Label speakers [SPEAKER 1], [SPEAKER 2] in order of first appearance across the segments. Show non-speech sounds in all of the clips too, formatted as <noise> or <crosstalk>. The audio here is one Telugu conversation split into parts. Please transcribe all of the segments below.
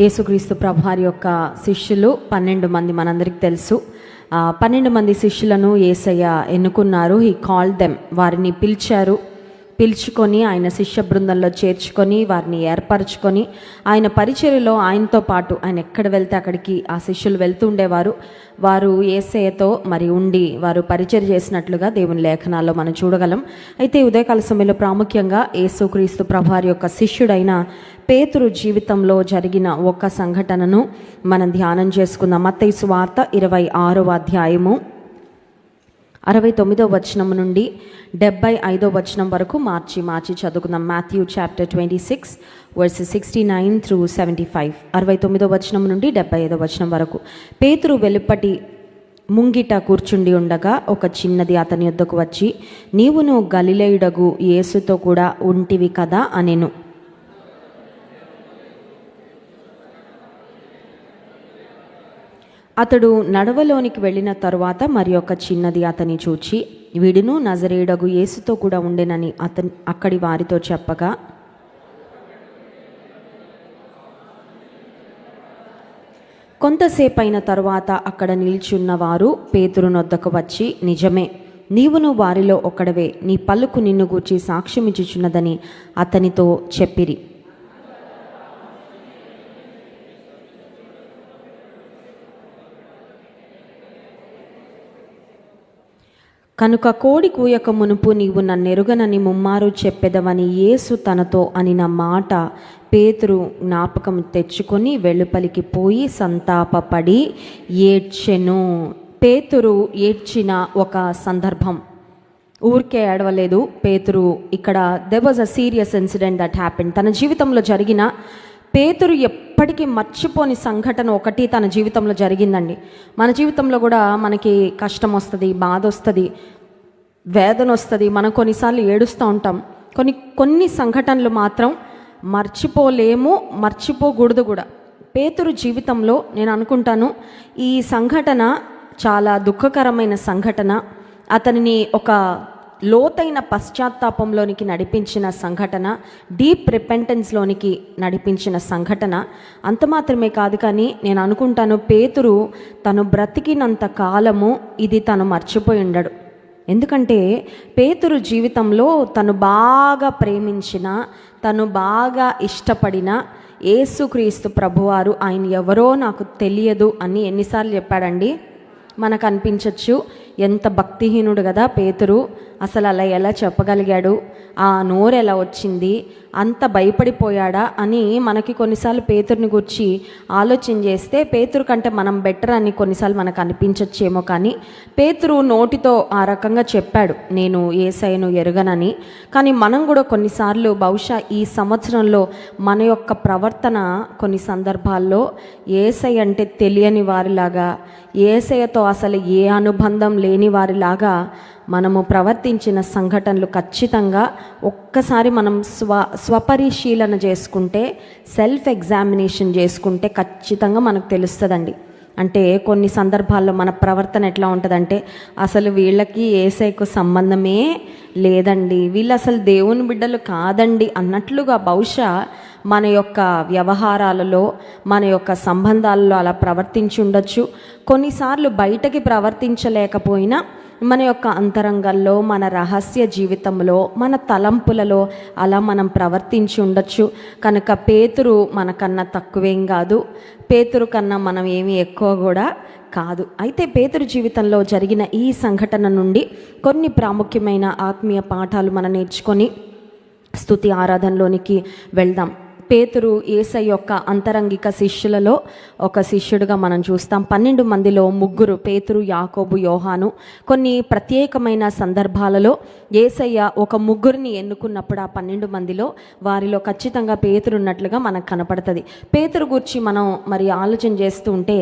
[SPEAKER 1] యేసుక్రీస్తు ప్రభువారి యొక్క శిష్యులు పన్నెండు మంది మనందరికి తెలుసు. పన్నెండు మంది శిష్యులను యేసయ్య ఎన్నుకున్నారు. ఈ కాల్ దెమ్ వారిని పిలిచారు. పిలుచుకొని ఆయన శిష్య బృందంలో చేర్చుకొని వారిని ఏర్పరచుకొని ఆయన పరిచర్యలో ఆయనతో పాటు ఆయన ఎక్కడ వెళ్తే అక్కడికి ఆ శిష్యులు వెళ్తూ ఉండేవారు. వారు ఏసయ్యతో మరి ఉండి వారు పరిచర్ చేసినట్లుగా దేవుని లేఖనాల్లో మనం చూడగలం. అయితే ఉదయకాల సమయంలో ప్రాముఖ్యంగా యేసుక్రీస్తు ప్రభువారి యొక్క శిష్యుడైన పేతురు జీవితంలో జరిగిన ఒక సంఘటనను మనం ధ్యానం చేసుకుందాం. మత్తయి వార్త ఇరవై ఆరవ అధ్యాయము. అరవై తొమ్మిదో వచనం నుండి డెబ్బై ఐదో వచనం వరకు మార్చి మార్చి చదువుకుందాం. Matthew chapter twenty six verse sixty nine through seventy five. అరవై తొమ్మిదో వచనం నుండి డెబ్బై ఐదో వచనం వరకు. పేతురు వెలుపటి ముంగిట కూర్చుండి ఉండగా ఒక చిన్నది అతని యొద్దకు వచ్చి నీవును గలిలేయుడగు యేసుతో కూడా ఉంటివి కదా అనెను. అతడు నడవలోనికి వెళ్ళిన తరువాత మరి ఒక చిన్నది అతని చూచి వీడును నజరేడగు యేసుతో కూడా ఉండెనని అతని అక్కడి వారితో చెప్పగా కొంతసేపైన తరువాత అక్కడ నిల్చున్న వారు పేతురునొద్దకు వచ్చి నిజమే నీవును వారిలో ఒకడవే నీ పలుకు నిన్ను గూర్చి సాక్ష్యమిచ్చుచున్నదని అతనితో చెప్పిరి. కనుక కోడి కూయక మునుపు నీవు నన్నెరుగనని ముమ్మారు చెప్పెదవని యేసు తనతో అని నా మాట పేతురు జ్ఞాపకం తెచ్చుకొని వెలుపలికి పోయి సంతాపపడి ఏడ్చెను. పేతురు ఏడ్చిన ఒక సందర్భం. ఊరికే ఏడవలేదు. పేతురు ఇక్కడ there was a serious incident that happen తన జీవితంలో జరిగిన పేతురు ఎప్పటికీ మర్చిపోని సంఘటన ఒకటి తన జీవితంలో జరిగిందండి. మన జీవితంలో కూడా మనకి కష్టం వస్తుంది బాధ వస్తుంది వేదన వస్తుంది. మనం కొన్నిసార్లు ఏడుస్తూ ఉంటాం. కొన్ని కొన్ని సంఘటనలు మాత్రం మర్చిపోలేము మర్చిపోకూడదు కూడా. పేతురు జీవితంలో నేను అనుకుంటాను ఈ సంఘటన చాలా దుఃఖకరమైన సంఘటన. అతనిని ఒక లోతైన పశ్చాత్తాపంలోనికి నడిపించిన సంఘటన డీప్ రిపెంటెన్స్లోనికి నడిపించిన సంఘటన అంత మాత్రమే కాదు కానీ నేను అనుకుంటాను పేతురు తను బ్రతికినంత కాలము ఇది తను మర్చిపోయి ఉండడు. ఎందుకంటే పేతురు జీవితంలో తను బాగా ప్రేమించిన తను బాగా ఇష్టపడిన ఏసుక్రీస్తు ప్రభువారు ఆయన ఎవరో నాకు తెలియదు అని ఎన్నిసార్లు చెప్పాడండి. మనకు అనిపించవచ్చు ఎంత భక్తిహీనుడు కదా పేతురు. అసలు అలా ఎలా చెప్పగలిగాడు? ఆ నోరు ఎలా వచ్చింది? అంత భయపడిపోయాడా అని మనకి కొన్నిసార్లు పేతురుని గురించి ఆలోచన చేస్తే పేతురు కంటే మనం బెటర్ అని కొన్నిసార్లు మనకు అనిపించచ్చేమో కానీ పేతురు నోటితో ఆ రకంగా చెప్పాడు నేను ఏసైను ఎరగనని. కానీ మనం కూడా కొన్నిసార్లు బహుశా ఈ సంవత్సరంలో మన యొక్క ప్రవర్తన కొన్ని సందర్భాల్లో ఏసై అంటే తెలియని వారిలాగా ఏసయ్యతో అసలు ఏ అనుబంధం లేని వారిలాగా మనము ప్రవర్తించిన సంఘటనలు ఖచ్చితంగా ఒక్కసారి మనం స్వ స్వపరిశీలన చేసుకుంటే సెల్ఫ్ ఎగ్జామినేషన్ చేసుకుంటే ఖచ్చితంగా మనకు తెలుస్తుందండి. అంటే కొన్ని సందర్భాల్లో మన ప్రవర్తన ఎట్లా ఉంటుందంటే అసలు వీళ్ళకి ఏసైకు సంబంధమే లేదండి. వీళ్ళు అసలు దేవుని బిడ్డలు కాదండి అన్నట్లుగా బహుశా మన యొక్క వ్యవహారాలలో మన యొక్క సంబంధాలలో అలా ప్రవర్తించి ఉండొచ్చు. కొన్నిసార్లు బయటకి ప్రవర్తించలేకపోయినా మన యొక్క అంతరంగంలో మన రహస్య జీవితంలో మన తలంపులలో అలా మనం ప్రవర్తించి ఉండొచ్చు. కనుక పేతురు మనకన్నా తక్కువేం కాదు. పేతురు కన్నా మనం ఏమీ ఎక్కువ కూడా కాదు. అయితే పేతురు జీవితంలో జరిగిన ఈ సంఘటన నుండి కొన్ని ప్రాముఖ్యమైన ఆత్మీయ పాఠాలు మనం నేర్చుకొని స్తుతి ఆరాధనలోనికి వెళ్దాం. పేతురు ఏసై యొక్క అంతరంగిక శిష్యులలో ఒక శిష్యుడిగా మనం చూస్తాం. పన్నెండు మందిలో ముగ్గురు పేతురు యాకోబు యోహాను. కొన్ని ప్రత్యేకమైన సందర్భాలలో ఏసయ్య ఒక ముగ్గురిని ఎన్నుకున్నప్పుడు ఆ పన్నెండు మందిలో వారిలో ఖచ్చితంగా పేతురు ఉన్నట్లుగా మనకు కనపడుతుంది. పేతురు గురించి మనం మరి ఆలోచన చేస్తూ ఉంటే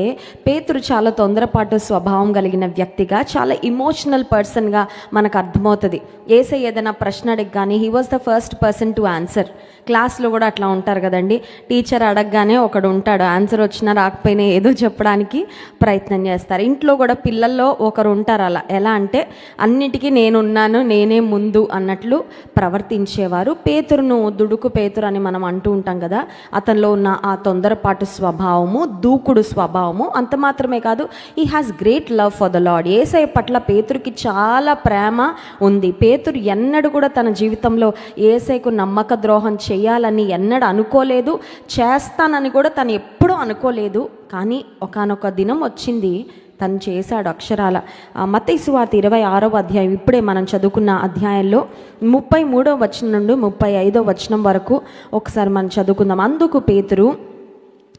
[SPEAKER 1] పేతురు చాలా తొందరపాటు స్వభావం కలిగిన వ్యక్తిగా చాలా ఇమోషనల్ పర్సన్గా మనకు అర్థమవుతుంది. ఏసై ఏదైనా ప్రశ్న అడిగి కానీ he was the first person to answer క్లాస్లో కూడా అట్లా ఉంటారు. ఉంటారు కదండి. టీచర్ అడగగానే ఒకడు ఉంటాడు ఆన్సర్ వచ్చినా రాకపోయినా ఏదో చెప్పడానికి ప్రయత్నం చేస్తారు. ఇంట్లో కూడా పిల్లల్లో ఒకరు ఉంటారు అలా. ఎలా అంటే అన్నిటికీ నేనున్నాను నేనే ముందు అన్నట్లు ప్రవర్తించేవారు. పేతురును దుడుకు పేతురు అని మనం అంటూ ఉంటాం కదా. అతనిలో ఉన్న ఆ తొందరపాటు స్వభావము దూకుడు స్వభావము అంత మాత్రమే కాదు. ఈ has great love for the Lord ఏసై పట్ల పేతురికి చాలా ప్రేమ ఉంది. పేతురు ఎన్నడూ కూడా తన జీవితంలో ఏసైకు నమ్మక ద్రోహం చేయాలని ఎన్నడూ అనుకోలేదు చేస్తానని కూడా తను ఎప్పుడూ అనుకోలేదు. కానీ ఒకానొక దినం వచ్చింది తను చేశాడు అక్షరాల. మతయి సువార్త ఇరవై ఆరో అధ్యాయం ఇప్పుడే మనం చదువుకున్న అధ్యాయంలో ముప్పై మూడో వచనం నుండి ముప్పై ఐదో వచనం వరకు ఒకసారి మనం చదువుకుందాం. అందుకు పేతురు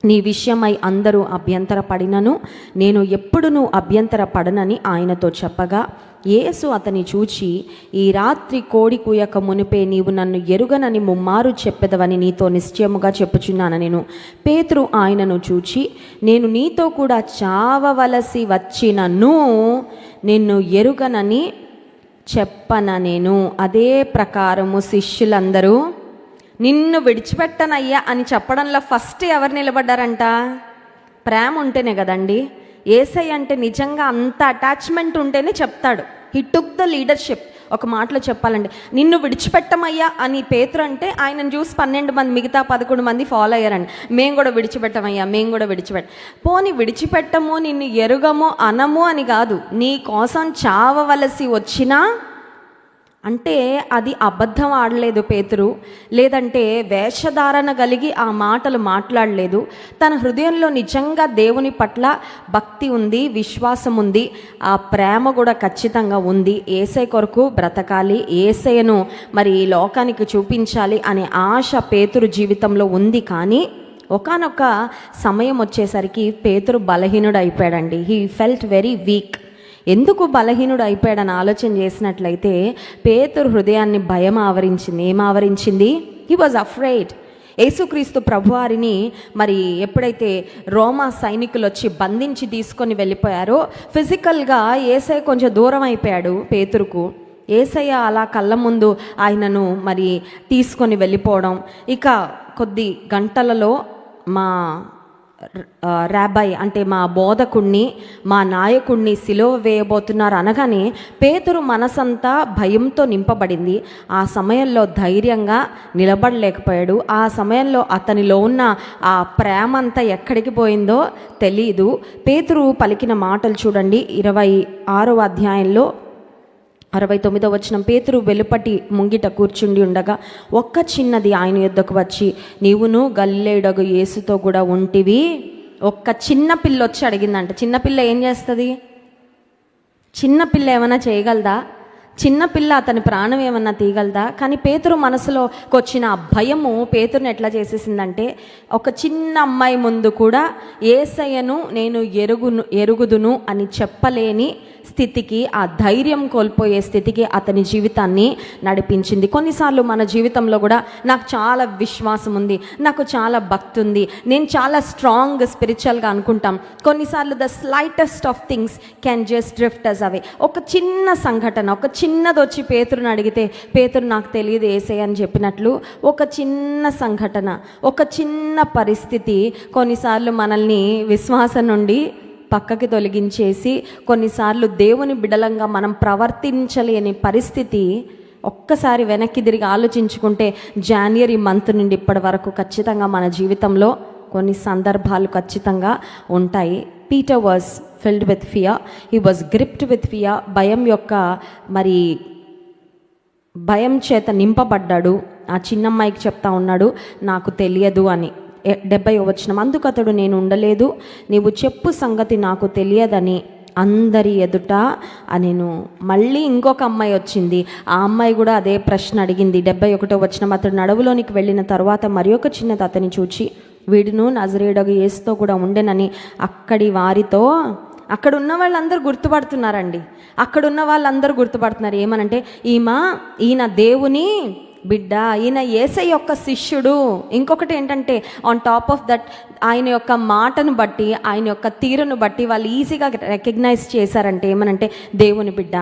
[SPEAKER 1] నీ విషయమై అందరూ అభ్యంతర పడినను నేను ఎప్పుడునూ అభ్యంతర పడనని ఆయనతో చెప్పగా యేసు అతని చూచి ఈ రాత్రి కోడి కూయక మునిపే నీవు నన్ను ఎరుగనని ముమ్మారు చెప్పెదవని నీతో నిశ్చయముగా చెప్పుచున్నాను నేను. పేతురు ఆయనను చూచి నేను నీతో కూడా చావవలసి వచ్చినను నిన్ను ఎరుగనని చెప్పన నేను. అదే ప్రకారము శిష్యులందరూ నిన్ను విడిచిపెట్టనయ్యా అని చెప్పడంలో ఫస్ట్ ఎవరు నిలబడ్డారంట? ప్రేమ ఉంటేనే కదండి. ఏసై అంటే నిజంగా అంత అటాచ్మెంట్ ఉంటేనే చెప్తాడు. హీ టుక్ ద లీడర్షిప్ ఒక మాటలో చెప్పాలండి. నిన్ను విడిచిపెట్టమయ్యా అని పేతురు అంటే ఆయనను చూసి పన్నెండు మంది మిగతా పదకొండు మంది ఫాలో అయ్యారండి. మేము కూడా విడిచిపెట్టమయ్యా మేము కూడా విడిచిపెట్ట పోని విడిచిపెట్టము నిన్ను ఎరుగము అనము అని కాదు. నీ కోసం చావవలసి వచ్చినా అంటే అది అబద్ధం ఆడలేదు పేతురు లేదంటే వేషధారణ కలిగి ఆ మాటలు మాట్లాడలేదు. తన హృదయంలో నిజంగా దేవుని పట్ల భక్తి ఉంది విశ్వాసం ఉంది ఆ ప్రేమ కూడా ఖచ్చితంగా ఉంది. ఏసై కొరకు బ్రతకాలి ఏసైను మరి ఈ లోకానికి చూపించాలి అనే ఆశ పేతురు జీవితంలో ఉంది కానీ ఒకానొక సమయం వచ్చేసరికి పేతురు బలహీనుడు అయిపోయాడండి హీ ఫెల్ట్ వెరీ వీక్ ఎందుకు బలహీనుడు అయిపోయాడని ఆలోచన చేసినట్లయితే పేతురు హృదయాన్ని భయం ఆవరించింది. ఏం ఆవరించింది? హీ వాజ్ అఫ్రైడ్ యేసుక్రీస్తు ప్రభువారిని మరి ఎప్పుడైతే రోమా సైనికులు వచ్చి బంధించి తీసుకొని వెళ్ళిపోయారో ఫిజికల్గా ఏసై కొంచెం దూరం అయిపోయాడు పేతురుకు. ఏసయ్య అలా కళ్ళ ముందు ఆయనను మరి తీసుకొని వెళ్ళిపోవడం. ఇక కొద్ది గంటలలో మా రాబాయ్ అంటే మా బోధకుణ్ణి మా నాయకుణ్ణి సిలువ వేయబోతున్నారు అనగానే పేతురు మనసంతా భయంతో నింపబడింది. ఆ సమయంలో ధైర్యంగా నిలబడలేకపోయాడు. ఆ సమయంలో అతనిలో ఉన్న ఆ ప్రేమ అంతా ఎక్కడికి పోయిందో తెలీదు. పేతురు పలికిన మాటలు చూడండి. ఇరవై ఆరో అధ్యాయంలో అరవై తొమ్మిదో వచ్చిన పేతురు వెలుపటి ముంగిట కూర్చుండి ఉండగా ఒక్క చిన్నది ఆయన యుద్ధకు వచ్చి నీవును గల్లేడగు యేసుతో కూడా ఉంటివి? ఒక్క చిన్న పిల్ల వచ్చి అడిగిందంట. చిన్నపిల్ల ఏం చేస్తుంది? చిన్నపిల్ల ఏమైనా చేయగలదా? చిన్నపిల్ల అతని ప్రాణం ఏమన్నా తీయగలదా? కానీ పేతురు మనసులోకి వచ్చిన ఆ భయము పేతురుని ఎట్లా చేసేసిందంటే ఒక చిన్న అమ్మాయి ముందు కూడా ఏసయ్యను నేను ఎరుగును ఎరుగుదును అని చెప్పలేని స్థితికి ఆ ధైర్యం కోల్పోయే స్థితికి అతని జీవితాన్ని నడిపించింది. కొన్నిసార్లు మన జీవితంలో కూడా నాకు చాలా విశ్వాసం ఉంది నాకు చాలా భక్తి ఉంది నేను చాలా స్ట్రాంగ్ స్పిరిచువల్గా అనుకుంటాం. కొన్నిసార్లు the slightest of things can just drift us away ఒక చిన్న సంఘటన ఒక చిన్నది వచ్చి పేతురుని అడిగితే పేతురు నాకు తెలియదు ఏసే అని చెప్పినట్లు ఒక చిన్న సంఘటన ఒక చిన్న పరిస్థితి కొన్నిసార్లు మనల్ని విశ్వాసం నుండి పక్కకి తొలగించేసి కొన్నిసార్లు దేవుని బిడలంగా మనం ప్రవర్తించలేని పరిస్థితి ఒక్కసారి వెనక్కి తిరిగి ఆలోచించుకుంటే జాన్వరి మంత్ నుండి ఇప్పటి వరకు ఖచ్చితంగా మన జీవితంలో కొన్ని సందర్భాలు ఖచ్చితంగా ఉంటాయి. Peter was filled with fear he was gripped with fear భయం యొక్క మరి భయం చేత నింపబడ్డాడు. ఆ చిన్నమ్మాయికి చెప్తా ఉన్నాడు నాకు తెలియదు అని. డెబ్బై వచనం. అందుకు అతడు నేను ఉండలేదు. నీవు చెప్పు సంగతి నాకు తెలియదని అందరి ఎదుట నేను మళ్ళీ ఇంకొక అమ్మాయి వచ్చింది. ఆ అమ్మాయి కూడా అదే ప్రశ్న అడిగింది. డెబ్బై ఒకటో వచ్చిన అతడు నడవులోనికి వెళ్ళిన తర్వాత మరి ఒక చిన్నది అతని చూచి వీడును నజరేడగు ఏసుతో కూడా ఉండెనని అక్కడి వారితో అక్కడ ఉన్న వాళ్ళందరూ గుర్తుపడుతున్నారండి. అక్కడ ఉన్న వాళ్ళందరూ గుర్తుపడుతున్నారు. ఏమనంటే ఈమె ఈయన దేవుని బిడ్డ ఈయన ఏసై యొక్క శిష్యుడు. ఇంకొకటి ఏంటంటే ఆన్ టాప్ ఆఫ్ దట్ ఆయన యొక్క మాటను బట్టి ఆయన యొక్క తీరును బట్టి వాళ్ళు ఈజీగా రికగ్నైజ్ చేశారంటే ఏమనంటే దేవుని బిడ్డ.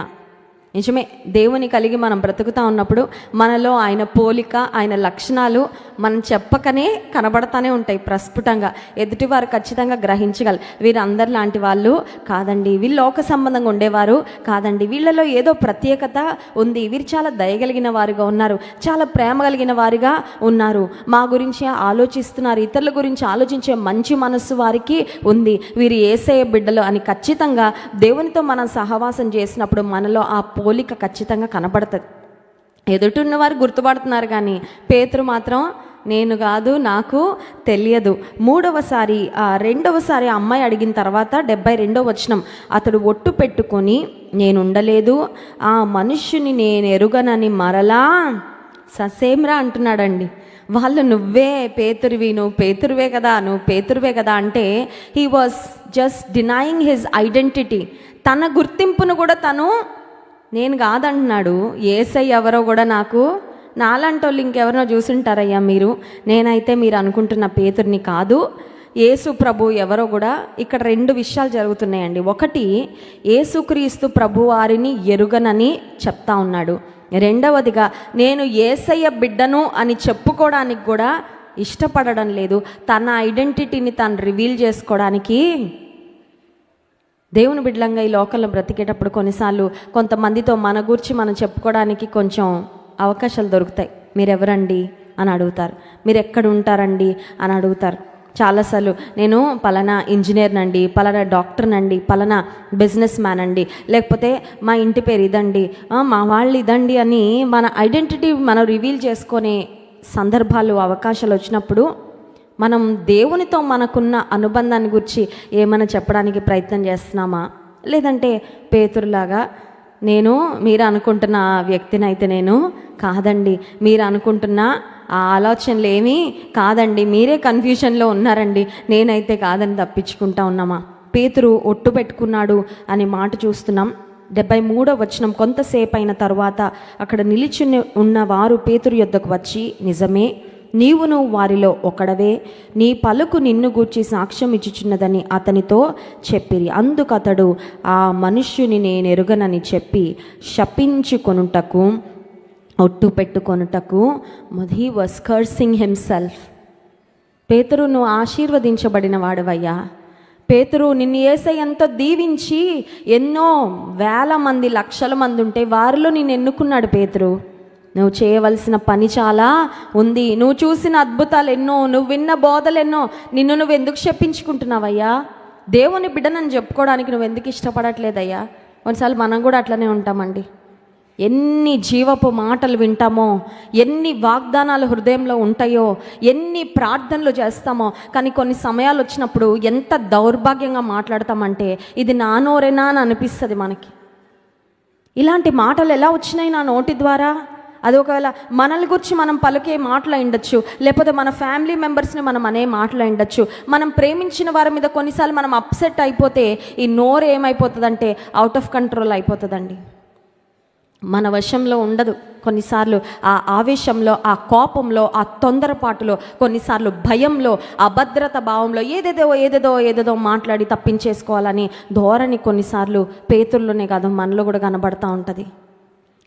[SPEAKER 1] నిజమే దేవుని కలిగి మనం బ్రతుకుతా ఉన్నప్పుడు మనలో ఆయన పోలిక ఆయన లక్షణాలు మనం చెప్పకనే కనబడతానే ఉంటాయి ప్రస్ఫుటంగా. ఎదుటివారు ఖచ్చితంగా గ్రహించగలరు. వీరందరి లాంటి వాళ్ళు కాదండి. వీళ్ళు లోక సంబంధంగా ఉండేవారు కాదండి. వీళ్ళలో ఏదో ప్రత్యేకత ఉంది. వీరు చాలా దయగలిగిన వారుగా ఉన్నారు. చాలా ప్రేమ కలిగిన వారిగా ఉన్నారు. మా గురించి ఆలోచిస్తున్నారు. ఇతరుల గురించి ఆలోచించే మంచి మనస్సు వారికి ఉంది. వీరు ఏసయ బిడ్డలు అని ఖచ్చితంగా దేవునితో మనం సహవాసం చేసినప్పుడు మనలో ఆ పోలిక ఖచ్చితంగా కనబడుతుంది. ఎదుటిన్న వారు గుర్తుపడుతున్నారు కానీ పేతురు మాత్రం నేను కాదు నాకు తెలియదు. మూడవసారి ఆ రెండవసారి ఆ అమ్మాయి అడిగిన తర్వాత డెబ్బై రెండో వచనం అతడు ఒట్టు పెట్టుకొని నేను ఉండలేదు ఆ మనుష్యుని నేను ఎరుగనని మరలా ససేమ్రా అంటున్నాడండి. వాళ్ళు నువ్వే పేతురివి నువ్వు పేతురువే కదా నువ్వు పేతురువే కదా అంటే he was just denying his identity తన గుర్తింపును కూడా తను నేను కాదంటున్నాడు. ఏసై ఎవరో కూడా నాకు నాలాంటి వాళ్ళు ఇంకెవరినో చూసుంటారయ్యా మీరు. నేనైతే మీరు అనుకుంటున్న పేతుర్ని కాదు. యేసు ప్రభు ఎవరో కూడా ఇక్కడ రెండు విషయాలు జరుగుతున్నాయండి. ఒకటి యేసుక్రీస్తు ప్రభు వారిని ఎరుగనని చెప్తా ఉన్నాడు. రెండవదిగా నేను ఏసయ్య బిడ్డను అని చెప్పుకోవడానికి కూడా ఇష్టపడడం లేదు. తన ఐడెంటిటీని తను రివీల్ చేసుకోవడానికి దేవుని బిడ్డలంగా ఈ లోకల్లో బ్రతికేటప్పుడు కొన్నిసార్లు కొంతమందితో మన గురించి మనం చెప్పుకోవడానికి కొంచెం అవకాశాలు దొరుకుతాయి. మీరెవరండి అని అడుగుతారు. మీరు ఎక్కడ ఉంటారండి అని అడుగుతారు. చాలాసార్లు నేను పలానా ఇంజనీర్నండి పలానా డాక్టర్నండి పలానా బిజినెస్ మ్యాన్ అండి లేకపోతే మా ఇంటి పేరు ఇదండి మా వాళ్ళు ఇదండి అని మన ఐడెంటిటీ మనం రివీల్ చేసుకునే సందర్భాలు అవకాశాలు వచ్చినప్పుడు మనం దేవునితో మనకున్న అనుబంధాన్ని గురించి ఏమైనా చెప్పడానికి ప్రయత్నం చేస్తున్నామా? లేదంటే పేతురులాగా నేను మీరు అనుకుంటున్న ఆ వ్యక్తిని అయితే నేను కాదండి. మీరు అనుకుంటున్న ఆ ఆలోచనలు ఏమీ కాదండి. మీరే కన్ఫ్యూషన్లో ఉన్నారండి. నేనైతే కాదని తప్పించుకుంటా ఉన్నామా? పేతురు ఒట్టు పెట్టుకున్నాడు అనే మాట చూస్తున్నాం. డెబ్బై మూడో వచనం కొంతసేపు అయిన తర్వాత అక్కడ నిలిచి ఉన్న వారు పేతురు యొద్దకు వచ్చి నిజమే నీవును వారిలో ఒకడవే. నీ పలుకు నిన్ను గూర్చి సాక్ష్యం ఇచ్చుచున్నదని అతనితో చెప్పిరి. అందుకు అతడు ఆ మనుష్యుని నేను ఎరుగనని చెప్పి శపించుకొనుటకు ఒట్టు పెట్టుకొనుటకు హీ వాస్ కర్సింగ్ హిమ్సెల్ఫ్ పేతురు నువ్వు ఆశీర్వదించబడిన వాడవయ్యా. పేతురు నిన్ను ఏసై ఎంతో దీవించి ఎన్నో వేల మంది లక్షల మంది ఉంటే వారిలో నేను ఎన్నుకున్నాడు పేతురు. నువ్వు చేయవలసిన పని చాలా ఉంది. నువ్వు చూసిన అద్భుతాలు ఎన్నో నువ్వు విన్న బోధలు ఎన్నో నిన్ను నువ్వు ఎందుకు చెప్పించుకుంటున్నావయ్యా దేవుని బిడ్డనని చెప్పుకోవడానికి నువ్వు ఎందుకు ఇష్టపడట్లేదయ్యా? కొన్నిసార్లు మనం కూడా అట్లనే ఉంటామండి. ఎన్ని జీవపు మాటలు వింటామో ఎన్ని వాగ్దానాలు హృదయంలో ఉంటాయో ఎన్ని ప్రార్థనలు చేస్తామో కానీ కొన్ని సమయాలు వచ్చినప్పుడు ఎంత దౌర్భాగ్యంగా మాట్లాడతామంటే ఇది నా నోరేనా అని అనిపిస్తుంది మనకి. ఇలాంటి మాటలు ఎలా వచ్చినాయి నా నోటి ద్వారా? అది ఒకవేళ మనల్ని గురించి మనం పలికే మాటలు ఉండొచ్చు. లేకపోతే మన ఫ్యామిలీ మెంబర్స్ని మనం అనే మాటలు ఉండొచ్చు. మనం ప్రేమించిన వారి మీద కొన్నిసార్లు మనం అప్సెట్ అయిపోతే ఈ నోరు ఏమైపోతుందంటే అవుట్ ఆఫ్ కంట్రోల్ అయిపోతుందండి. మన వశంలో ఉండదు. కొన్నిసార్లు ఆ ఆవేశంలో ఆ కోపంలో ఆ తొందరపాటులో కొన్నిసార్లు భయంలో అభద్రత భావంలో ఏదేదో ఏదేదో ఏదేదో మాట్లాడి తప్పించేసుకోవాలని ధోరణి కొన్నిసార్లు పేతుల్లోనే కాదు మనలో కూడా కనబడతా ఉంటుంది.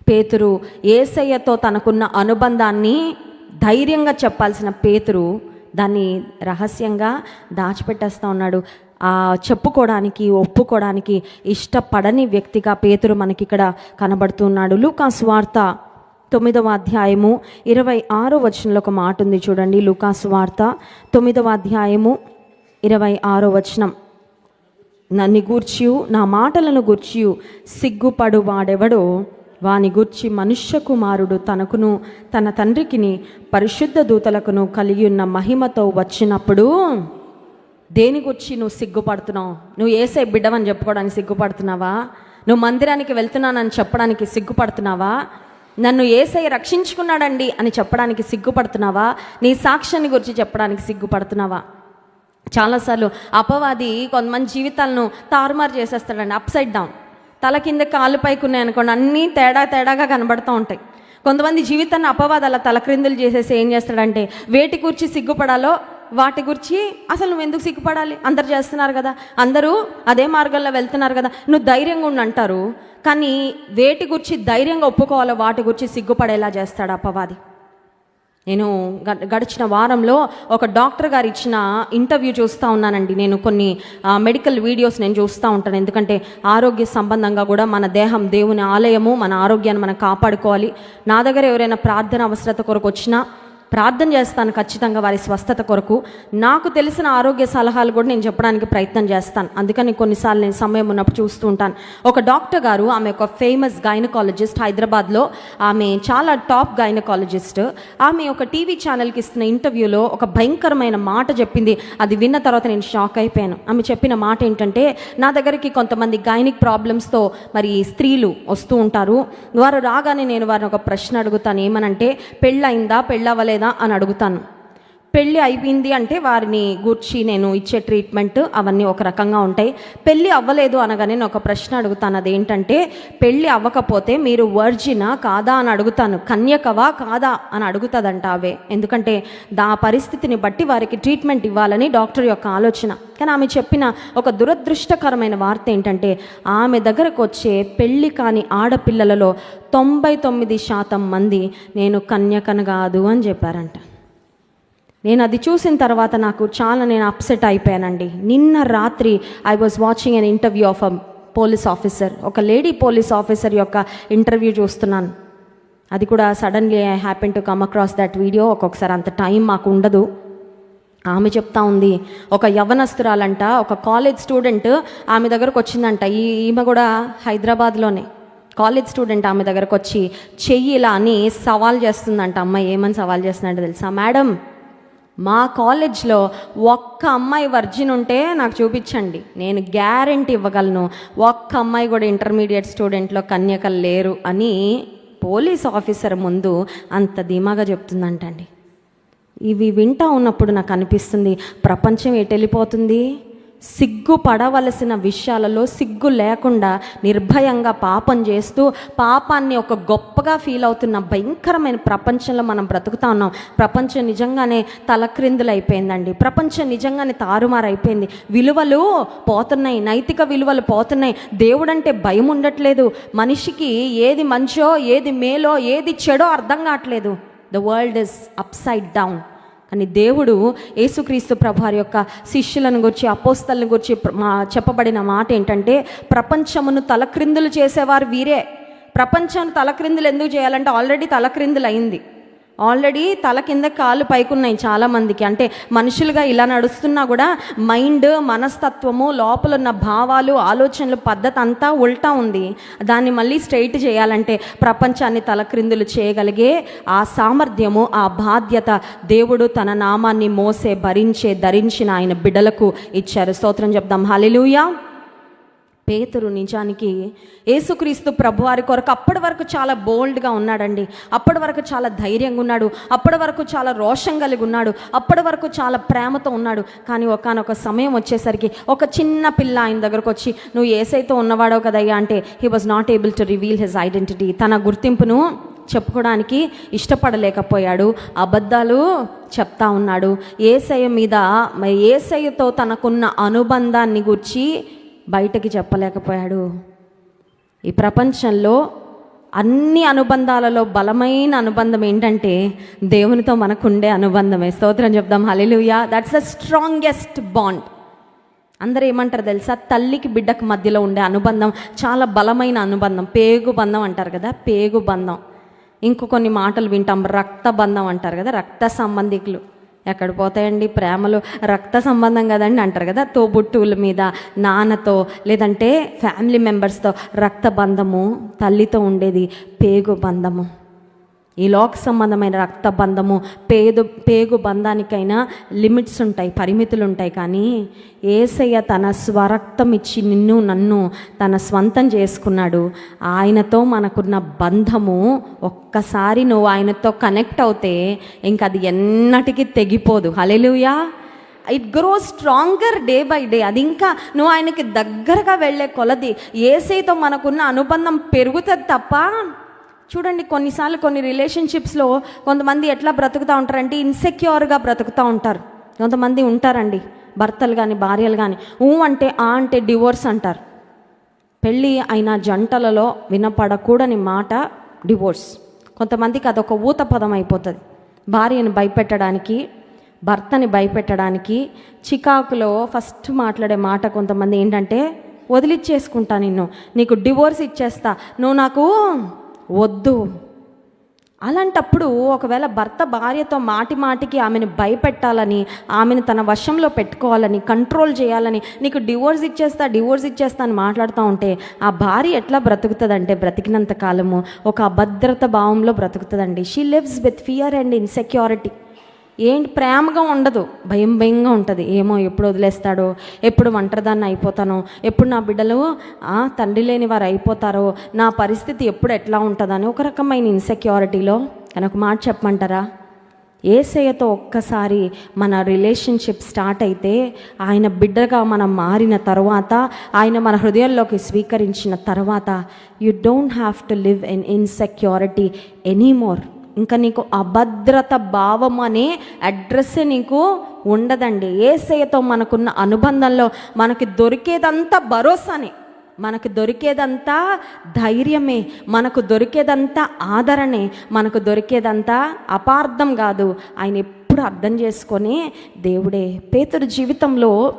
[SPEAKER 1] పేతురు ఏసయ్యతో తనకున్న అనుబంధాన్ని ధైర్యంగా చెప్పాల్సిన పేతురు దాన్ని రహస్యంగా దాచిపెట్టేస్తూ ఉన్నాడు. ఆ చెప్పుకోవడానికి ఒప్పుకోవడానికి ఇష్టపడని వ్యక్తిగా పేతురు మనకి ఇక్కడ కనబడుతున్నాడు లూకాస్ వార్త తొమ్మిదవ అధ్యాయము ఇరవై ఆరో వచనంలో ఒక మాట ఉంది చూడండి. లూకాస్ వార్త తొమ్మిదవ అధ్యాయము ఇరవై ఆరో వచనం. నన్ను గూర్చియు నా మాటలను గూర్చియు సిగ్గుపడు వాడెవడో వాని గూర్చి మనుష్య కుమారుడు తనకును తన తండ్రికిని పరిశుద్ధ దూతలకును కలిగి ఉన్న మహిమతో వచ్చినప్పుడు దేని గురించి నువ్వు సిగ్గుపడుతున్నావు? నువ్వు ఏసే బిడ్డవని చెప్పుకోవడానికి సిగ్గుపడుతున్నావా? నువ్వు మందిరానికి వెళ్తున్నానని చెప్పడానికి సిగ్గుపడుతున్నావా? నన్ను ఏసై రక్షించుకున్నాడండి అని చెప్పడానికి సిగ్గుపడుతున్నావా? నీ సాక్ష్యాన్ని గురించి చెప్పడానికి సిగ్గుపడుతున్నావా? చాలాసార్లు అపవాది కొంతమంది జీవితాలను తారుమారు చేసేస్తాడండి అప్సైడ్ డౌన్. తల కింద కాళ్ళు పైకి ఉన్నాయి అనుకోండి అన్నీ తేడా తేడాగా కనబడుతూ ఉంటాయి. కొంతమంది జీవితాన్ని అపవాది అలా తలక్రిందులు చేసేసి ఏం చేస్తాడంటే వేటి గురించి సిగ్గుపడాలో వాటి గురించి అసలు నువ్వు ఎందుకు సిగ్గుపడాలి? అందరు చేస్తున్నారు కదా. అందరూ అదే మార్గంలో వెళ్తున్నారు కదా. నువ్వు ధైర్యంగా ఉండి అంటారు. కానీ వేటి గురించి ధైర్యంగా ఒప్పుకోవాలో వాటి గురించి సిగ్గుపడేలా చేస్తాడు అపవాది. నేను గడిచిన వారంలో ఒక డాక్టర్ గారు ఇచ్చిన ఇంటర్వ్యూ చూస్తూ ఉన్నానండి. నేను కొన్ని మెడికల్ వీడియోస్ నేను చూస్తూ ఉంటాను. ఎందుకంటే ఆరోగ్య సంబంధంగా కూడా మన దేహం దేవుని ఆలయము మన ఆరోగ్యాన్ని మనం కాపాడుకోవాలి. నా దగ్గర ఎవరైనా ప్రార్థన అవసరత కొరకు వచ్చినా ప్రార్థన చేస్తాను ఖచ్చితంగా వారి స్వస్థత కొరకు. నాకు తెలిసిన ఆరోగ్య సలహాలు కూడా నేను చెప్పడానికి ప్రయత్నం చేస్తాను. అందుకని కొన్నిసార్లు నేను సమయం ఉన్నప్పుడు చూస్తూ ఉంటాను. ఒక డాక్టర్ గారు ఆమె ఒక ఫేమస్ గైనకాలజిస్ట్ హైదరాబాద్లో ఆమె చాలా టాప్ గైనకాలజిస్ట్ ఆమె ఒక టీవీ ఛానల్కి ఇస్తున్న ఇంటర్వ్యూలో ఒక భయంకరమైన మాట చెప్పింది. అది విన్న తర్వాత నేను షాక్ అయిపోయాను. ఆమె చెప్పిన మాట ఏంటంటే నా దగ్గరికి కొంతమంది గైనిక్ ప్రాబ్లమ్స్తో మరి స్త్రీలు వస్తూ ఉంటారు. వారు రాగానే నేను వారిని ఒక ప్రశ్న అడుగుతాను. ఏమనంటే పెళ్ళయిందా? పెళ్ళవలేదా అని అడుగుతాను. పెళ్ళి అయిపోయింది అంటే వారిని గూర్చి నేను ఇచ్చే ట్రీట్మెంట్ అవన్నీ ఒక రకంగా ఉంటాయి. పెళ్ళి అవ్వలేదు అనగానే నేను ఒక ప్రశ్న అడుగుతాను. అదేంటంటే పెళ్ళి అవ్వకపోతే మీరు వర్జినా కాదా అని అడుగుతాను. కన్యకవా కాదా అని అడుగుతుందంట అవే ఎందుకంటే దా పరిస్థితిని బట్టి వారికి ట్రీట్మెంట్ ఇవ్వాలని డాక్టర్ యొక్క ఆలోచన. కానీ ఆమె చెప్పిన ఒక దురదృష్టకరమైన వార్త ఏంటంటే ఆమె దగ్గరకు వచ్చే పెళ్ళి కాని ఆడపిల్లలలో తొంభై తొమ్మిది శాతం మంది నేను కన్యకను కాదు అని చెప్పారంట. నేను అది చూసిన తర్వాత నాకు చాలా నేను అప్సెట్ అయిపోయానండి. నిన్న రాత్రి I was watching an interview of a police officer ఒక లేడీ పోలీస్ ఆఫీసర్ యొక్క ఇంటర్వ్యూ చూస్తున్నాను. అది కూడా suddenly I happen to come across that video ఒక్కొక్కసారి అంత టైం మాకు ఉండదు. ఆమె చెప్తా ఉంది ఒక యవనస్తురాలంట ఒక కాలేజ్ స్టూడెంట్ ఆమె దగ్గరకు వచ్చిందంట. ఈ ఈమె కూడా హైదరాబాద్లోనే. కాలేజ్ స్టూడెంట్ ఆమె దగ్గరకు వచ్చి చెయ్యి ఇలా అని సవాల్ చేస్తుందంట. అమ్మాయి ఏమని సవాల్ చేస్తుందంటే తెలుసా? మేడం మా కాలేజ్లో ఒక్క అమ్మాయి వర్జిన్ ఉంటే నాకు చూపించండి. నేను గ్యారంటీ ఇవ్వగలను. ఒక్క అమ్మాయి కూడా ఇంటర్మీడియట్ స్టూడెంట్లో కన్యకలు లేరు అని పోలీస్ ఆఫీసర్ ముందు అంత ధీమాగా చెప్తుందంటండి. ఇవి వింటా ఉన్నప్పుడు నాకు అనిపిస్తుంది ప్రపంచం ఎటు వెళ్ళిపోతుంది? సిగ్గు పడవలసిన విషయాలలో సిగ్గు లేకుండా నిర్భయంగా పాపం చేస్తూ పాపాన్ని ఒక గొప్పగా ఫీల్ అవుతున్న భయంకరమైన ప్రపంచంలో మనం బ్రతుకుతా ఉన్నాం. ప్రపంచం నిజంగానే తలక్రిందులు అయిపోయిందండి ప్రపంచం నిజంగానే తారుమారైపోయింది. విలువలు పోతున్నాయి. నైతిక విలువలు పోతున్నాయి. దేవుడంటే భయం ఉండట్లేదు. మనిషికి ఏది మంచో ఏది మేలో ఏది చెడో అర్థం కావట్లేదు. The world is upside down కానీ దేవుడు యేసుక్రీస్తు ప్రభువారి యొక్క శిష్యులను గురించి అపోస్తలను గురించి మా చెప్పబడిన మాట ఏంటంటే ప్రపంచమును తలక్రిందులు చేసేవారు వీరే. ప్రపంచాన్ని తలక్రిందులు ఎందుకు చేయాలంటే ఆల్రెడీ తలక్రిందులు అయింది ఆల్రెడీ తల కింద కాళ్ళు పైకున్నాయి చాలా మందికి అంటే మనుషులుగా ఇలా నడుస్తున్నా కూడా మైండ్ మనస్తత్వము లోపల ఉన్న భావాలు ఆలోచనలు పద్ధతి అంతా ఉల్టా ఉంది. దాన్ని మళ్ళీ స్ట్రైట్ చేయాలంటే ప్రపంచాన్ని తలక్రిందులు చేయగలిగే ఆ సామర్థ్యము ఆ బాధ్యత దేవుడు తన నామాన్ని మోసే భరించే ధరించిన ఆయన బిడ్డలకు ఇచ్చారు. స్తోత్రం చెప్దాం. హల్లెలూయా పేతురు నిజానికి యేసుక్రీస్తు ప్రభువారి కొరకు అప్పటి వరకు చాలా బోల్డ్గా ఉన్నాడండి. అప్పటి వరకు చాలా ధైర్యంగా ఉన్నాడు. అప్పటి వరకు చాలా రోషం కలిగి ఉన్నాడు. అప్పటి వరకు చాలా ప్రేమతో ఉన్నాడు. కానీ ఒకనొక సమయం వచ్చేసరికి ఒక చిన్న పిల్ల ఆయన దగ్గరకు వచ్చి నువ్వు ఏసైతో ఉన్నవాడో కదయ్యా అంటే he was not able to reveal his identity తన గుర్తింపును చెప్పుకోవడానికి ఇష్టపడలేకపోయాడు. అబద్ధాలు చెప్తా ఉన్నాడు. ఏసయ మీద ఏసయ్యతో తనకున్న అనుబంధాన్ని గురించి బయటకి చెప్పలేకపోయాడు. ఈ ప్రపంచంలో అన్ని అనుబంధాలలో బలమైన అనుబంధం ఏంటంటే దేవునితో మనకుండే అనుబంధమే. స్తోత్రం చెప్దాం. Hallelujah that's the strongest bond అందరూ ఏమంటారు తెలుసా? తల్లికి బిడ్డకు మధ్యలో ఉండే అనుబంధం చాలా బలమైన అనుబంధం పేగు బంధం అంటారు కదా? పేగు బంధం. ఇంకో కొన్ని మాటలు వింటాం. రక్త బంధం అంటారు కదా? రక్త సంబంధికులు. ఎక్కడ పోతాయండి? ప్రేమలు రక్త సంబంధం కదండి అంటారు కదా? తోబుట్టువుల మీద నాన్నతో లేదంటే ఫ్యామిలీ మెంబర్స్తో రక్త బంధము తల్లితో ఉండేది పేగు బంధము. ఈ లోక సంబంధమైన రక్త బంధము పేదు పేగు బంధానికైనా లిమిట్స్ ఉంటాయి పరిమితులు ఉంటాయి. కానీ ఏసయ్య తన స్వరక్తం ఇచ్చి నిన్ను నన్ను తన స్వంతం చేసుకున్నాడు. ఆయనతో మనకున్న బంధము ఒక్కసారి నువ్వు ఆయనతో కనెక్ట్ అవుతే ఇంక అది ఎన్నటికీ తెగిపోదు. Hallelujah it grow stronger day by day అది ఇంకా నువ్వు ఆయనకి దగ్గరగా వెళ్ళే కొలది. ఏసైతో మనకున్న అనుబంధం పెరుగుతుంది తప్ప చూడండి కొన్నిసార్లు కొన్ని రిలేషన్షిప్స్లో కొంతమంది ఎట్లా బ్రతుకుతూ ఉంటారంటే ఇన్సెక్యూర్గా బ్రతుకుతూ ఉంటారు. కొంతమంది ఉంటారండి భర్తలు కానీ భార్యలు కానీ ఊ అంటే ఆ అంటే డివోర్స్ అంటారు. పెళ్ళి అయిన జంటలలో వినపడకూడని మాట డివోర్స్ కొంతమందికి అదొక ఊత పదం అయిపోతుంది. భార్యను భయపెట్టడానికి భర్తని భయపెట్టడానికి చికాకులో ఫస్ట్ మాట్లాడే మాట కొంతమంది ఏంటంటే వదిలిచ్చేసుకుంటా నిన్ను. నీకు డివోర్స్ ఇచ్చేస్తా. నువ్వు నాకు వద్దు. అలాంటప్పుడు ఒకవేళ భర్త భార్యతో మాటి మాటికి ఆమెను భయపెట్టాలని ఆమెను తన వశంలో పెట్టుకోవాలని కంట్రోల్ చేయాలని నీకు డివోర్స్ ఇచ్చేస్తా డివోర్స్ ఇచ్చేస్తా అని మాట్లాడుతూ ఉంటే ఆ భార్య ఎట్లా బ్రతుకుతుందంటే బ్రతికినంత కాలము ఒక అభద్రత భావంలో బ్రతుకుతుందండి. She lives with fear and insecurity ఏంటి ప్రేమగా ఉండదు భయం భయంగా ఉంటుంది. ఏమో ఎప్పుడు వదిలేస్తాడో ఎప్పుడు ఒంటరిదాన్ని అయిపోతానో ఎప్పుడు నా బిడ్డలు ఆ, తండ్రి లేని వారు అయిపోతారో నా పరిస్థితి ఎప్పుడు ఎట్లా ఉంటుందని ఒక రకమైన ఇన్సెక్యూరిటీలో కానీ ఒక మాట చెప్పమంటారా? ఏసయ్యతో ఒక్కసారి మన రిలేషన్షిప్ స్టార్ట్ అయితే ఆయన బిడ్డగా మనం మారిన తర్వాత ఆయన మన హృదయంలోకి స్వీకరించిన తర్వాత you don't have to live in insecurity anymore ఇంకా నీకు అభద్రత భావం అనే అడ్రస్ నీకు ఉండదండి. ఏసయ్యతో మనకున్న అనుబంధంలో మనకి దొరికేదంతా భరోసానే. మనకు దొరికేదంతా ధైర్యమే. మనకు దొరికేదంతా ఆదరణే. మనకు దొరికేదంతా అపార్థం కాదు. ఆయన ఎప్పుడు అర్థం చేసుకొని దేవుడే పేతురు జీవితంలో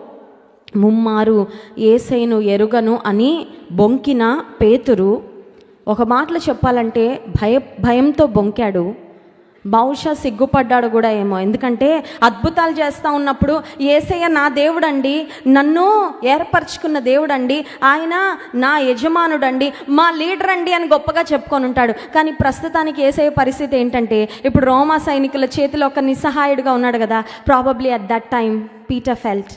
[SPEAKER 1] ముమ్మారు ఏసైను ఎరుగను అని బొంకిన పేతురు ఒక మాటలో చెప్పాలంటే భయ భయంతో బొంకాడు. బహుశా సిగ్గుపడ్డాడు కూడా ఏమో. ఎందుకంటే అద్భుతాలు చేస్తూ ఉన్నప్పుడు ఏసయ్య నా దేవుడండి నన్ను ఏర్పరచుకున్న దేవుడండి ఆయన నా యజమానుడండి మా లీడర్ అండి అని గొప్పగా చెప్పుకొని ఉంటాడు. కానీ ప్రస్తుతానికి ఏసయ్య పరిస్థితి ఏంటంటే ఇప్పుడు రోమా సైనికుల చేతిలో ఒక నిస్సహాయుడుగా ఉన్నాడు కదా. Probably at that time Peter felt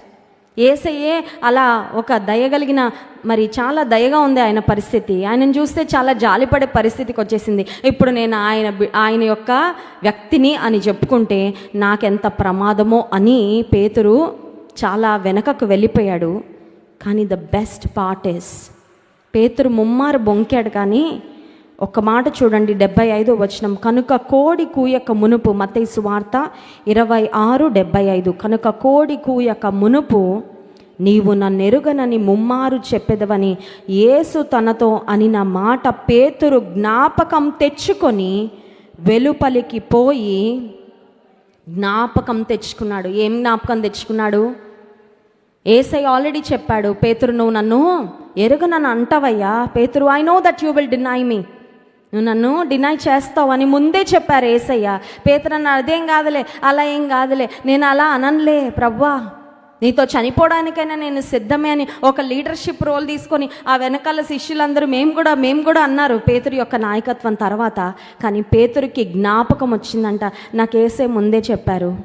[SPEAKER 1] ఏసయ్యే అలా ఒక దయగలిగిన మరి చాలా దయగా ఉంది ఆయన పరిస్థితి. ఆయనను చూస్తే చాలా జాలిపడే పరిస్థితికి వచ్చేసింది. ఇప్పుడు నేను ఆయన ఆయన యొక్క వ్యక్తిని అని చెప్పుకుంటే నాకెంత ప్రమాదమో అని పేతురు చాలా వెనకకు వెళ్ళిపోయాడు. కానీ ద బెస్ట్ పార్ట్ ఇస్ పేతురు ముమ్మారు బొంకాడు కానీ ఒక మాట చూడండి డెబ్బై ఐదో వచనం. కనుక కోడి కూయక మునుపు మతైసు వార్త ఇరవై ఆరు డెబ్బై ఐదు. కనుక కోడి కూయక మునుపు నీవు నన్నెరుగనని ముమ్మారు చెప్పెదవని యేసు తనతో అని నా మాట పేతురు జ్ఞాపకం తెచ్చుకొని వెలుపలికి పోయి జ్ఞాపకం తెచ్చుకున్నాడు. ఏం జ్ఞాపకం తెచ్చుకున్నాడు? ఏసై ఆల్రెడీ చెప్పాడు పేతురు నువ్వు నన్ను ఎరుగనని నన్ను పేతురు I know that you will deny me నువ్వు నన్ను డినై చేస్తావు అని ముందే చెప్పారు ఏసయ్య. పేతురు అదేం కాదులే అలా ఏం కాదులే నేను అలా అననులే ప్రవ్వా. నీతో చనిపోవడానికైనా నేను సిద్ధమే అని ఒక లీడర్షిప్ రోల్ తీసుకొని ఆ వెనకాల శిష్యులందరూ మేము కూడా మేము కూడా అన్నారు పేతురు యొక్క నాయకత్వం తర్వాత. కానీ పేతురికి జ్ఞాపకం వచ్చిందంట నాకు ముందే చెప్పారు.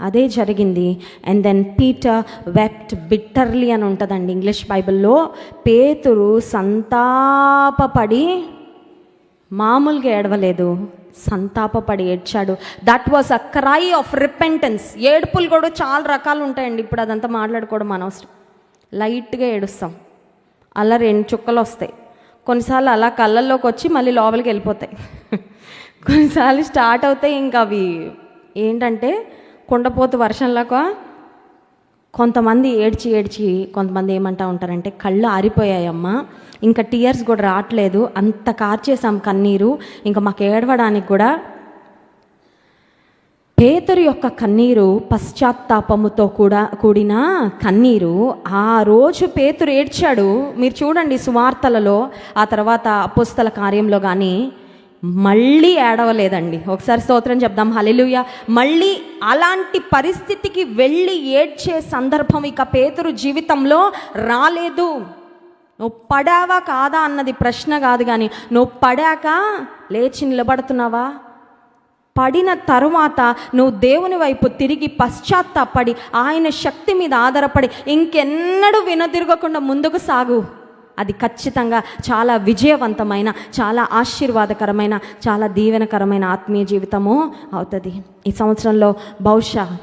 [SPEAKER 1] అదే జరిగింది. And then Peter wept bitterly అని ఉంటుందండి ఇంగ్లీష్ బైబిల్లో. పేతురు సంతాపపడి మామూలుగా ఏడవలేదు. సంతాపపడి ఏడ్చాడు. That was a cry of repentance ఏడుపులు కూడా చాలా రకాలు ఉంటాయండి. ఇప్పుడు అదంతా మాట్లాడుకోవడం అనవసరం. లైట్గా ఏడుస్తాం. అలా రెండు చుక్కలు వస్తాయి. కొన్నిసార్లు అలా కళ్ళల్లోకి వచ్చి మళ్ళీ లోపలికి వెళ్ళిపోతాయి. <laughs> కొన్నిసార్లు స్టార్ట్ అవుతాయి ఇంకా అవి. ఏంటంటే కుండపోతు వర్షంలాగా కొంతమంది ఏడ్చి ఏడ్చి కొంతమంది ఏమంటా ఉంటారంటే కళ్ళు ఆరిపోయాయమ్మా. ఇంకా టీయర్స్ కూడా రావట్లేదు. అంత కార్చేసాం కన్నీరు. ఇంకా మాకు ఏడవడానికి కూడా పేతురు యొక్క కన్నీరు పశ్చాత్తాపముతో కూడా కూడిన కన్నీరు. ఆ రోజు పేతురు ఏడ్చాడు. మీరు చూడండి సువార్తలలో ఆ తర్వాత అపుస్తల కార్యంలో కానీ మళ్ళీ ఏడవలేదండి. ఒకసారి స్తోత్రం చెప్దాం. హల్లెలూయా. మళ్ళీ అలాంటి పరిస్థితికి వెళ్ళి ఏడ్చే సందర్భం ఇక పేతురు జీవితంలో రాలేదు. నువ్వు పడావా కాదా అన్నది ప్రశ్న కాదు కానీ నువ్వు పడాక లేచి నిలబడుతున్నావా? పడిన తరువాత నువ్వు దేవుని వైపు తిరిగి పశ్చాత్తాపడి ఆయన శక్తి మీద ఆధారపడి ఇంకెన్నడూ వినదిరగకుండా ముందుకు సాగు. అది ఖచ్చితంగా చాలా విజయవంతమైన చాలా ఆశీర్వాదకరమైన చాలా దీవెనకరమైన ఆత్మీయ జీవితము అవుతుంది. ఈ సంవత్సరంలో బహుశా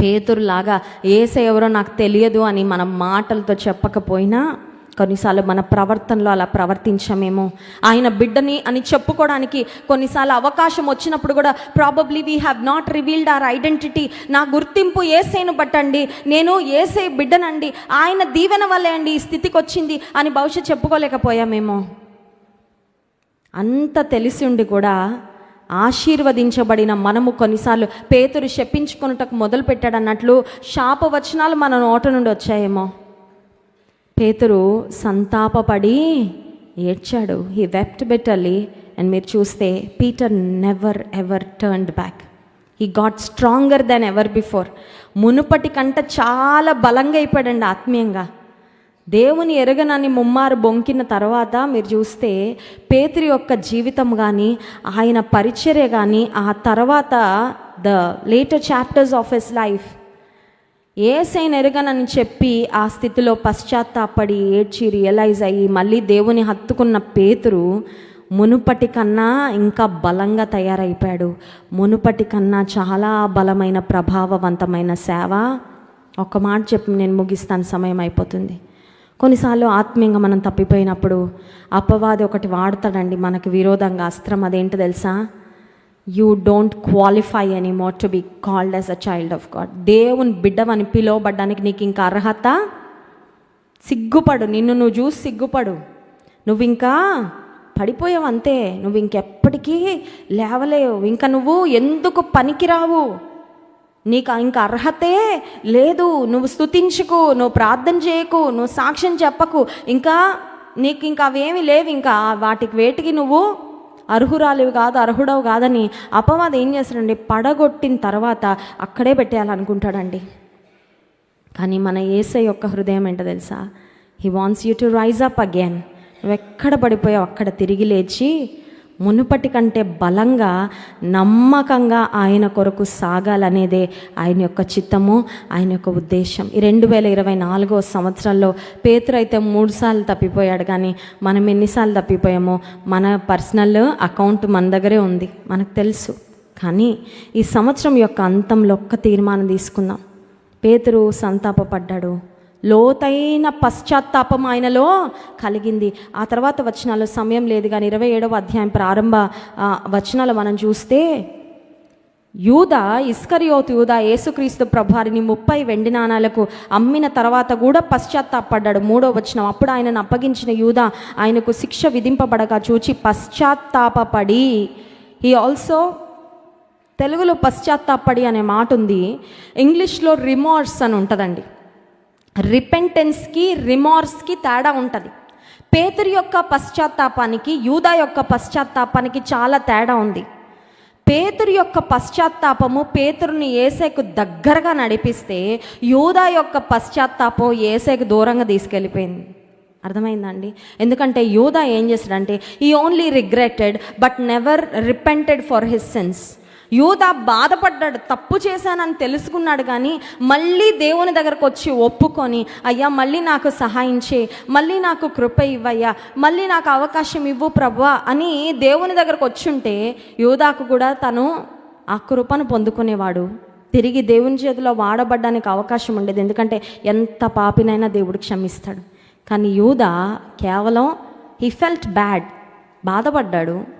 [SPEAKER 1] పేతురులాగా ఏసే ఎవరో నాకు తెలియదు అని మనం మాటలతో చెప్పకపోయినా కొన్నిసార్లు మన ప్రవర్తనలో అలా ప్రవర్తించమేమో. ఆయన బిడ్డని అని చెప్పుకోవడానికి కొన్నిసార్లు అవకాశం వచ్చినప్పుడు కూడా probably we have not revealed our identity నా గుర్తింపు ఏసేను బట్టండి నేను ఏసే బిడ్డనండి. ఆయన దీవెన వల్లే అండి ఈ స్థితికి వచ్చింది అని బహుశా చెప్పుకోలేకపోయామేమో. అంత తెలిసి ఉండి కూడా ఆశీర్వదించబడిన మనము కొన్నిసార్లు పేతురు శపించుకొనుటకు మొదలు పెట్టాడన్నట్లు శాప వచనాలు మన నోట నుండి వచ్చాయేమో. పేతురు సంతాపపడి ఏడ్చాడు. హీ వెప్ట్ బెటర్లీ అండ్ మీరు చూస్తే Peter never ever turned back he got stronger then ever before మునుపటి కంట చాలా బలంగా అయిపోయాడండి ఆత్మీయంగా. దేవుని ఎరగనని ముమ్మారు బొంకిన తర్వాత మీరు చూస్తే పేతురి యొక్క జీవితం కానీ ఆయన పరిచర్య కానీ ఆ తర్వాత the later chapters of his life ఏసైన ఎరగనని చెప్పి ఆ స్థితిలో పశ్చాత్తాపడి ఏడ్చి రియలైజ్ అయ్యి మళ్ళీ దేవుని హత్తుకున్న పేతురు మునుపటి కన్నా ఇంకా బలంగా తయారైపోయాడు. మునుపటి కన్నా చాలా బలమైన ప్రభావవంతమైన సేవ. ఒక మాట చెప్పి నేను ముగిస్తాను సమయం అయిపోతుంది. కొన్నిసార్లు ఆత్మీయంగా మనం తప్పిపోయినప్పుడు అపవాది ఒకటి వాడతాడండి మనకు విరోధంగా అస్త్రం అదేంటో తెలుసా? You don't qualify any more to be called as a child of God దేవుని బిడ్డవని పిలువబడ్డానికి నీకు ఇంకా అర్హత సిగ్గుపడు. నిన్ను నువ్వు చూసి సిగ్గుపడు. నువ్వు ఇంకా పడిపోయావు అంతే. నువ్వు ఇంకెప్పటికీ లేవలేవు. ఇంకా నువ్వు ఎందుకు పనికిరావు? నీకు ఇంకా అర్హతే లేదు. నువ్వు స్తుతించుకు నువ్వు ప్రార్థన చేయకు నువ్వు సాక్ష్యం చెప్పకు. ఇంకా నీకు ఇంకా అవేమీ లేవు. ఇంకా వాటికి వేటికి నువ్వు అర్హురాలివి కాదు అర్హుడవు కాదని అపవాదం ఏం చేస్తాడండి? పడగొట్టిన తర్వాత అక్కడే పెట్టేయాలనుకుంటాడండి. కానీ మన ఏసై యొక్క హృదయం ఏంటో తెలుసా? He wants you to rise up again నువ్వు ఎక్కడ పడిపోయావు? అక్కడ తిరిగి లేచి మునుపటి కంటే బలంగా నమ్మకంగా ఆయన కొరకు సాగాలనేదే ఆయన యొక్క చిత్తము ఆయన యొక్క ఉద్దేశం. ఈ రెండు వేల ఇరవై నాలుగో సంవత్సరంలో పేతురు అయితే మూడు సార్లు తప్పిపోయాడు కానీ మనం ఎన్నిసార్లు తప్పిపోయామో మన పర్సనల్ అకౌంట్ మన దగ్గరే ఉంది మనకు తెలుసు. కానీ ఈ సంవత్సరం యొక్క అంతంలో ఒక్క తీర్మానం తీసుకుందాం. పేతురు సంతాపపడ్డాడు. లోతైన పశ్చాత్తాపం ఆయనలో కలిగింది. ఆ తర్వాత వచనాలు సమయం లేదు కానీ ఇరవై ఏడవ అధ్యాయం ప్రారంభ వచనాలు మనం చూస్తే యూద ఇస్కరియోత్ యూద యేసుక్రీస్తు ప్రభారిని ముప్పై వెండి నాణాలకు అమ్మిన తర్వాత కూడా పశ్చాత్తాపడ్డాడు. మూడో వచనం అప్పుడు ఆయనను అప్పగించిన యూద ఆయనకు శిక్ష విధింపబడగా చూచి పశ్చాత్తాపపడి ఈ ఆల్సో తెలుగులో పశ్చాత్తాపడి అనే మాట ఉంది ఇంగ్లీష్లో రిమోర్స్ అని ఉంటుందండి. రిపెంటెన్స్కి రిమార్స్కి తేడా ఉంటుంది. పేతురు యొక్క పశ్చాత్తాపానికి యూదా యొక్క పశ్చాత్తాపానికి చాలా తేడా ఉంది. పేతురు యొక్క పశ్చాత్తాపము పేతురుని ఏసేకు దగ్గరగా నడిపిస్తే యూదా యొక్క పశ్చాత్తాపం ఏసేకు దూరంగా తీసుకెళ్ళిపోయింది. అర్థమైందండి? ఎందుకంటే యూదా ఏం చేశాడంటే he only regretted but never repented for his sins యూదా బాధపడ్డాడు తప్పు చేశానని తెలుసుకున్నాడు కానీ మళ్ళీ దేవుని దగ్గరకు వచ్చి ఒప్పుకొని అయ్యా మళ్ళీ నాకు సహాయం చేయి మళ్ళీ నాకు కృప ఇవ్వయ్యా మళ్ళీ నాకు అవకాశం ఇవ్వు ప్రభా అని దేవుని దగ్గరకు వచ్చుంటే యూదాకు కూడా తను ఆ కృపను పొందుకునేవాడు. తిరిగి దేవుని చేతిలో వాడబడ్డానికి అవకాశం ఉండేది. ఎందుకంటే ఎంత పాపినైనా దేవుడు క్షమిస్తాడు. కానీ యూద కేవలం హీ ఫెల్ట్ బ్యాడ్ బాధపడ్డాడు.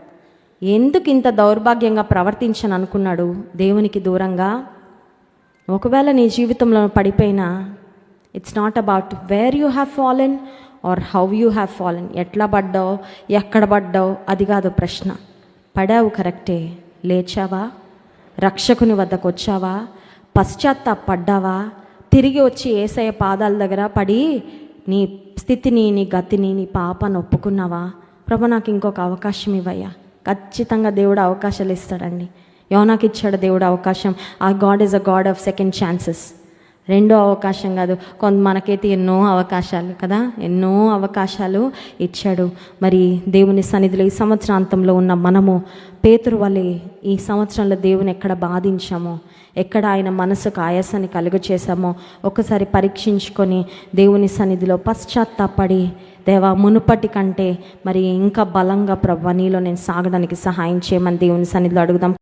[SPEAKER 1] ఎందుకు ఇంత దౌర్భాగ్యంగా ప్రవర్తించను అనుకున్నాడు దేవునికి దూరంగా? ఒకవేళ నీ జీవితంలో పడిపోయినా it's not about where you have fallen or how you have fallen ఎట్లా పడ్డావు ఎక్కడ పడ్డావు అది కాదు ప్రశ్న. పడావు కరెక్టే. లేచావా? రక్షకుని వద్దకు వచ్చావా పశ్చాత్తాపడ్డావా? తిరిగి వచ్చి ఏసయ్య పాదాల దగ్గర పడి నీ స్థితిని నీ గతిని నీ పాపను ఒప్పుకున్నావా? ప్రభు నాకు ఇంకొక అవకాశం ఇవ్వయ్యా. ఖచ్చితంగా దేవుడు అవకాశాలు ఇస్తాడండి. యోనాకి ఇచ్చాడు దేవుడు అవకాశం. ఆ God is a God of second chances. రెండో అవకాశం కాదు. కొంత మనకైతే ఎన్నో అవకాశాలు కదా? ఎన్నో అవకాశాలు ఇచ్చాడు. మరి దేవుని సన్నిధిలో ఈ సంవత్సరాంతంలో ఉన్న మనము పేతురు వలె ఈ సంవత్సరంలో దేవుని ఎక్కడ బాధించామో ఎక్కడ ఆయన మనసుకు ఆయాసాన్ని కలుగు చేశామో ఒకసారి పరీక్షించుకొని దేవుని సన్నిధిలో పశ్చాత్తాపడి దేవా మునుపటి కంటే మరి ఇంకా బలంగా ప్రభా నీలో నేను సాగడానికి సహాయం చేయమని దేవుని సన్నిధిలో అడుగుదాం.